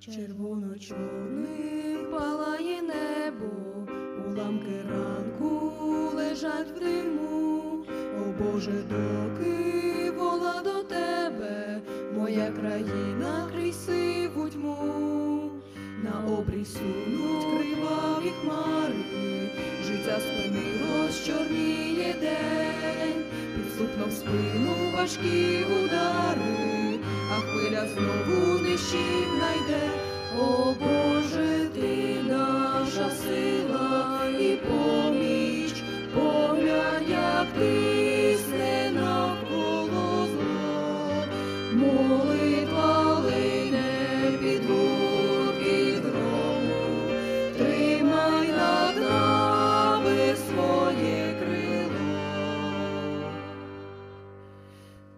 Червоно чорним палає небо, уламки ранку лежать в диму. О Боже, доки вола до тебе, моя країна крізь тьму. На обрій сунуть криваві хмари, життя спинилось, чорніє день, підступно в спину важкі удари, а хвиля знову нищів найде. О Боже,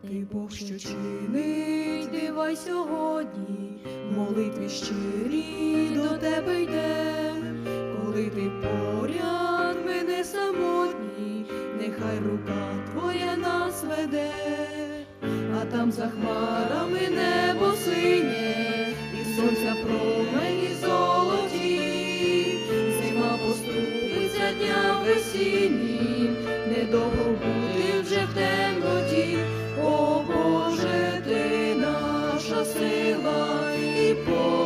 Ти Бог, що чинить дива сьогодні, молитві щирі до тебе йде, коли ти поряд мене самотній, нехай рука твоя нас веде, а там за хмарами небо синє, і сонця промені золоті, зима поступиться дням весіннім, недовго people.